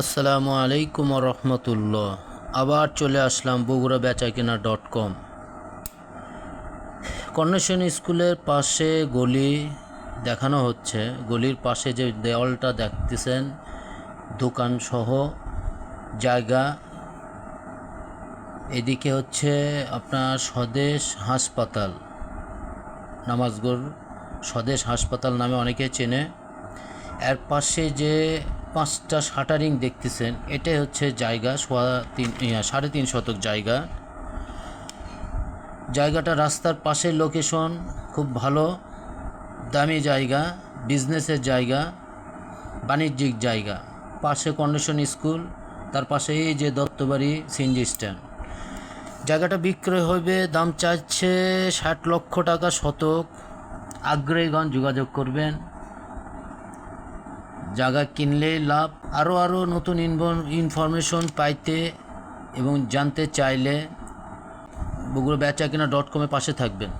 আসসালামু আলাইকুম রহমতুল্লাহ। আবার চলে আসলাম বগুড়া বেচাকেনা ডট কম। কর্নেশন স্কুলের পাশে গলি দেখানো হচ্ছে। গলির পাশে যে দেওয়ালটা দেখতেছেন দোকান সহ জায়গা। এদিকে হচ্ছে আপনার স্বদেশ হাসপাতাল। নামাজগড় স্বদেশ হাসপাতাল নামে অনেকে চেনে। এর পাশে যে পাঁচটা শাটারিং দেখতেছেন, এটাই হচ্ছে জায়গা, সোয়া তিন সাড়ে তিন শতক জায়গা। জায়গাটা রাস্তার পাশের লোকেশন খুব ভালো, দামি জায়গা বিজনেসের জায়গা, বাণিজ্যিক জায়গা। পাশে কন্ডিশন স্কুল তার পাশে এই যে দত্তবাড়ি সিনজি স্ট্যান্ড জায়গাটা বিক্রয় হবে, দাম চাইছে ষাট লক্ষ টাকা শতক। আগ্রহীগণ যোগাযোগ করবেন। জায়গা কিনলে লাভ আরও আরও নতুন ইনফরমেশন পাইতে এবং জানতে চাইলে বগুড়া বেচা কিনা ডট কমের পাশে থাকবেন।